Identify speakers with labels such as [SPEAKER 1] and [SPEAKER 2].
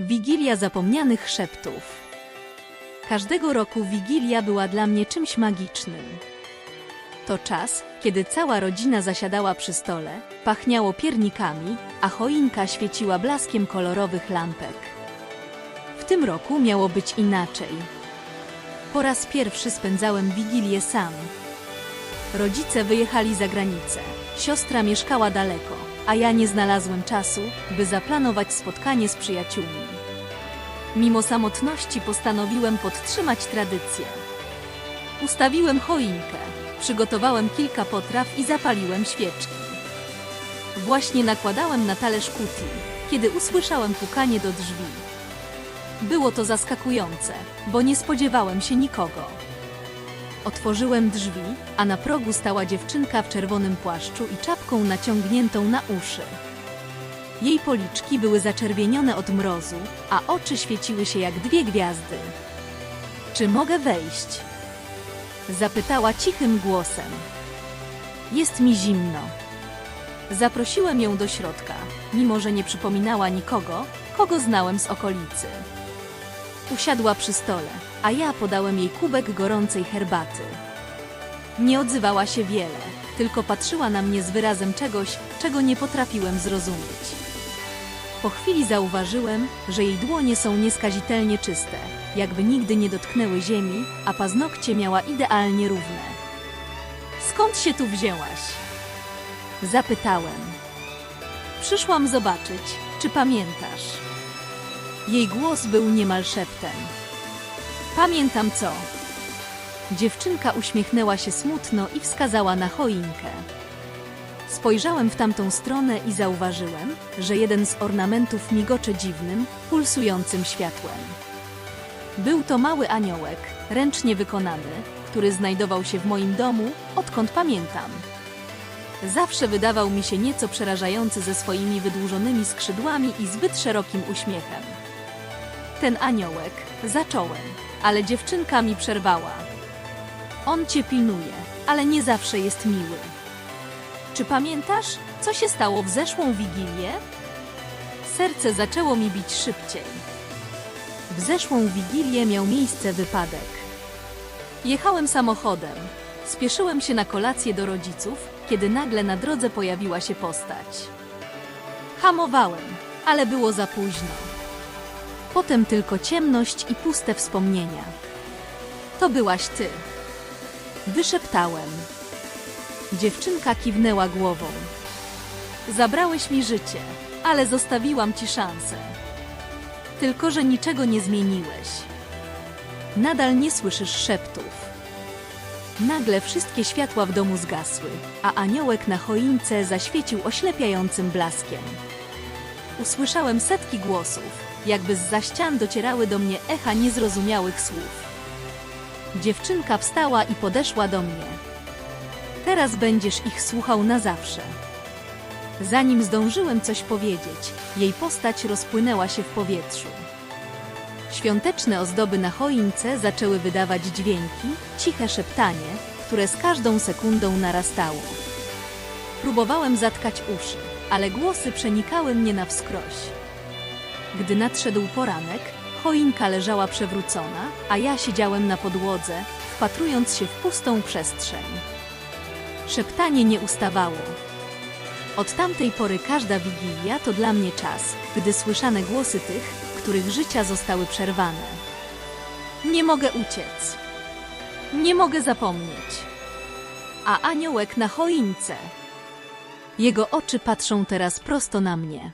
[SPEAKER 1] Wigilia zapomnianych szeptów. Każdego roku Wigilia była dla mnie czymś magicznym. To czas, kiedy cała rodzina zasiadała przy stole, pachniało piernikami, a choinka świeciła blaskiem kolorowych lampek. W tym roku miało być inaczej. Po raz pierwszy spędzałem Wigilię sam. Rodzice wyjechali za granicę, siostra mieszkała daleko, a ja nie znalazłem czasu, by zaplanować spotkanie z przyjaciółmi. Mimo samotności postanowiłem podtrzymać tradycję. Ustawiłem choinkę, przygotowałem kilka potraw i zapaliłem świeczki. Właśnie nakładałem na talerz kuti, kiedy usłyszałem pukanie do drzwi. Było to zaskakujące, bo nie spodziewałem się nikogo. Otworzyłem drzwi, a na progu stała dziewczynka w czerwonym płaszczu i czapką naciągniętą na uszy. Jej policzki były zaczerwienione od mrozu, a oczy świeciły się jak dwie gwiazdy. Czy mogę wejść? Zapytała cichym głosem. Jest mi zimno. Zaprosiłem ją do środka, mimo że nie przypominała nikogo, kogo znałem z okolicy. Usiadła przy stole, a ja podałem jej kubek gorącej herbaty. Nie odzywała się wiele, tylko patrzyła na mnie z wyrazem czegoś, czego nie potrafiłem zrozumieć. Po chwili zauważyłem, że jej dłonie są nieskazitelnie czyste, jakby nigdy nie dotknęły ziemi, a paznokcie miała idealnie równe. Skąd się tu wzięłaś? Zapytałem. Przyszłam zobaczyć, czy pamiętasz. Jej głos był niemal szeptem. Pamiętam co. Dziewczynka uśmiechnęła się smutno i wskazała na choinkę. Spojrzałem w tamtą stronę i zauważyłem, że jeden z ornamentów migocze dziwnym, pulsującym światłem. Był to mały aniołek, ręcznie wykonany, który znajdował się w moim domu, odkąd pamiętam. Zawsze wydawał mi się nieco przerażający ze swoimi wydłużonymi skrzydłami i zbyt szerokim uśmiechem. Ten aniołek, zacząłem, ale dziewczynka mi przerwała. On cię pilnuje, ale nie zawsze jest miły. Czy pamiętasz, co się stało w zeszłą wigilię? Serce zaczęło mi bić szybciej. W zeszłą wigilię miał miejsce wypadek. Jechałem samochodem. Spieszyłem się na kolację do rodziców, kiedy nagle na drodze pojawiła się postać. Hamowałem, ale było za późno. Potem tylko ciemność i puste wspomnienia. To byłaś ty. Wyszeptałem. Dziewczynka kiwnęła głową. Zabrałeś mi życie, ale zostawiłam ci szansę. Tylko, że niczego nie zmieniłeś. Nadal nie słyszysz szeptów. Nagle wszystkie światła w domu zgasły, a aniołek na choince zaświecił oślepiającym blaskiem. Usłyszałem setki głosów, jakby z za ścian docierały do mnie echa niezrozumiałych słów. Dziewczynka wstała i podeszła do mnie. Teraz będziesz ich słuchał na zawsze. Zanim zdążyłem coś powiedzieć, jej postać rozpłynęła się w powietrzu. Świąteczne ozdoby na choince zaczęły wydawać dźwięki, ciche szeptanie, które z każdą sekundą narastało. Próbowałem zatkać uszy, ale głosy przenikały mnie na wskroś. Gdy nadszedł poranek, choinka leżała przewrócona, a ja siedziałem na podłodze, wpatrując się w pustą przestrzeń. Szeptanie nie ustawało. Od tamtej pory każda wigilia to dla mnie czas, gdy słyszane głosy tych, których życia zostały przerwane. Nie mogę uciec. Nie mogę zapomnieć. A aniołek na choince. Jego oczy patrzą teraz prosto na mnie.